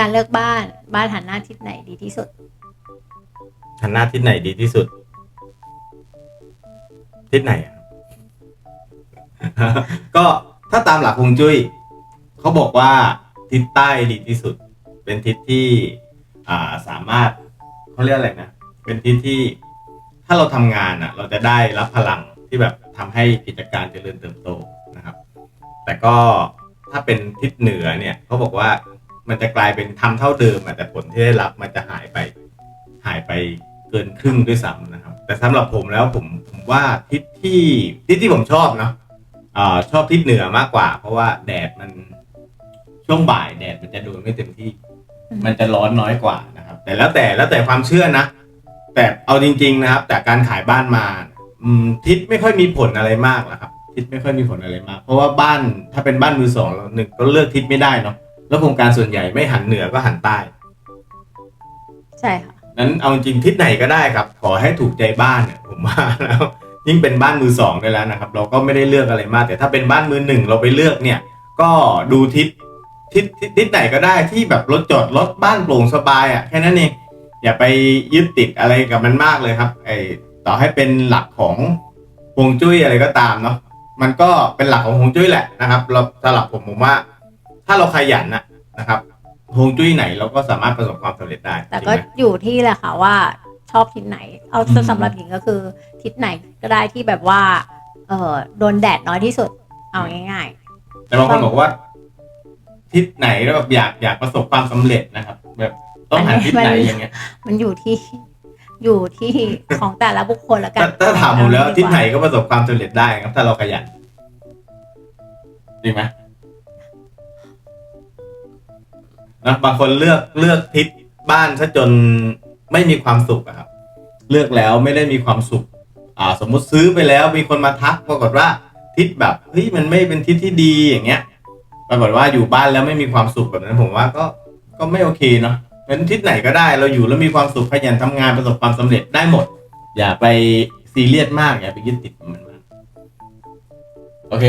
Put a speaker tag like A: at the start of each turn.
A: การเลือกบ้านบ้านหันหน้าทิศไหนดีที่สุด
B: หันหน้าทิศไหนดีที่สุด ทิศไหนอะ ก็ถ้าตามหลักฮวงจุ้ยเขาบอกว่าทิศใต้ดีที่สุด เป็นทิศที่อ่าสามารถเขาเรียกอะไรนะ เป็นทิศที่ถ้าเราทำงานอะเราจะได้รับพลังที่แบบทำให้กิจการเจริญเติบโตนะครับ แต่ก็ถ้าเป็นทิศเหนือเนี่ยเขาบอกว่า มันจะกลายเป็นทำเท่าเดิมอะแต่ผลที่ได้รับมันจะหายไปหายไปเกินครึ่งด้วยซ้ำนะครับ แต่สำหรับผมแล้วผมผมว่าทิศที่ทิศที่ผมชอบเนาะอ่าชอบทิศเหนือมากกว่า เพราะว่าแดดมันช่วงบ่ายแดดมันจะโดนไม่เต็มที่
A: อืม
B: มันจะร้อนน้อยกว่านะครับ แต่แล้วแต่แล้วแต่ความเชื่อนะ แต่เอาจริง ๆนะครับ แต่การขายบ้านมาอืมทิศไม่ค่อยมีผลอะไรมากหรอกครับ ทิศไม่ค่อยมีผลอะไรมาก เพราะว่าบ้านถ้าเป็นบ้านมือสองเราหนึ่งก็เลือกทิศไม่ได้เนาะ แล้วโครงการส่วนใหญ่ไม่หันเหนือก็หันใต้
A: ใช่ค่ะ
B: นั้นเอาจริงทิศไหนก็ได้ครับ ขอให้ถูกใจบ้านเนี่ยผมว่าแล้วยิ่งเป็นบ้านมือสองได้แล้วนะครับ เราก็ไม่ได้เลือกอะไรมาก แต่ถ้าเป็นบ้านมือหนึ่งเราไปเลือกเนี่ย ก็ดูทิศทิศทิศทิศไหนก็ได้ที่แบบรถจอดรถบ้านโปร่งสบายอะแค่นั้นเองอย่าไปยึดติดอะไรกับมันมากเลยครับไอต่อให้เป็นหลักของฮวงจุ้ยอะไรก็ตามเนาะมันก็เป็นหลักของฮวงจุ้ยแหละนะครับเราสำหรับผมผมว่า ถ้าเราขยันนะนะครับฮวงจุ้ยไหนเราก็สามารถประสบความสำเร็จได้
A: แต่
B: จริง
A: ก็
B: ไหม
A: อยู่ที่แหละค่ะว่าชอบทิศไหน เอา
B: อืม
A: สำหรับหญิงก็คือทิศไหนก็ได้ที่แบบว่าเออโดนแดดน้อยที่สุดเอาง่าย
B: แต่บางคนบอกว่า ทิศไหนแล้วแบบอยากอยากประสบความสำเร็จนะครับ แบบต้องหันทิศไหนอย่างเงี้ย
A: ๆ มันอยู่ที่อยู่ที่ของแต่ละบุคคลแล้วกั
B: ถ้านถ้าถามผมแล้ว
A: เอ
B: ทิศไหน
A: ดีก
B: ก็ประสบความสำเร็จได้ครับ ถ้าเราขยันจริงไหม นะบางคนเลือกเลือกทิศบ้านซะจนไม่มีความสุขอะครับ เลือกแล้วไม่ได้มีความสุข อ่า สมมุติซื้อไปแล้วมีคนมาทักปรากฏว่าทิศแบบเฮ้ยมันไม่เป็นทิศที่ดีอย่างเงี้ย ปรากฏว่าอยู่บ้านแล้วไม่มีความสุขแบบนั้นผมว่าก็ก็ไม่โอเคเนาะเป็นทิศไหนก็ได้เราอยู่แล้วมีความสุขขยันทำงานประสบความสำเร็จได้หมด อย่าไปซีเรียสมากอย่าไปยึดติดมันมากโอเค